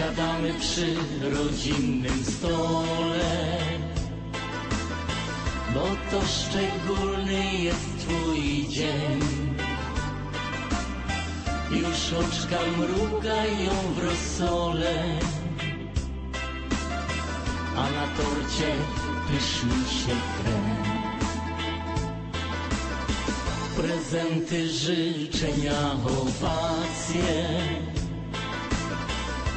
Siadamy przy rodzinnym stole. Bo to szczególny jest twój dzień. Już oczka mrugają w rosole. A na torcie pyszni się krem. Prezenty, życzenia, owacje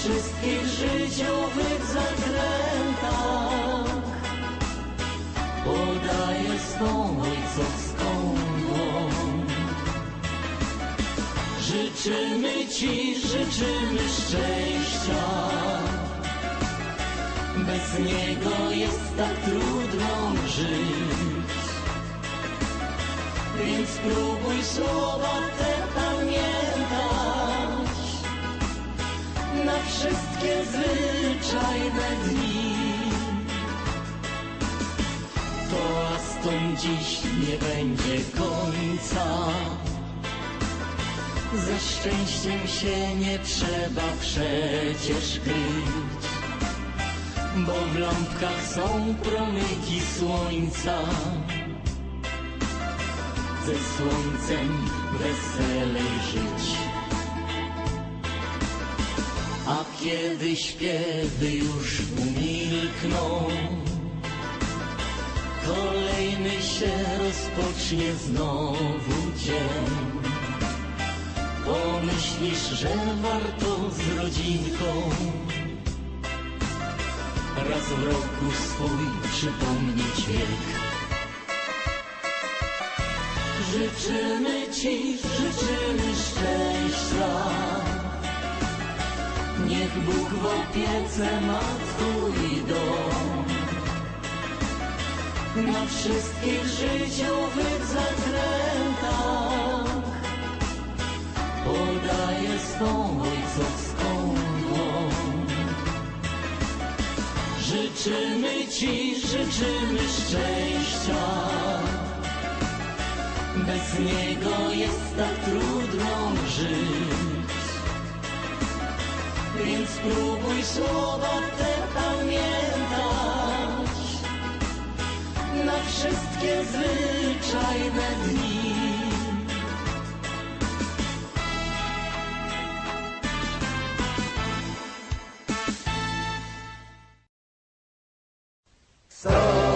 wszystkich życiowych zakrętach. Podaje swą ojcowską dłoń. Życzymy Ci, życzymy szczęścia. Bez niego jest tak trudno żyć. Więc spróbuj słowa te pamiętać wszystkie zwyczajne dni. Toastom dziś nie będzie końca, ze szczęściem się nie trzeba przecież kryć, bo w lampkach są promyki słońca ze słońcem weselej żyć. A kiedy śpiewy już umilkną, kolejny się rozpocznie znowu dzień. Pomyślisz, że warto z rodzinką raz w roku swój przypomnieć wiek. Życzymy Ci, Niech Bóg w opiece ma Twój dom. Na wszystkich życiowych zakrętach podaje swą ojcowską dłoń. Życzymy Ci, życzymy szczęścia. Bez niego jest tak trudno żyć. Więc spróbuj słowa te pamiętać. Na wszystkie zwyczajne dni. So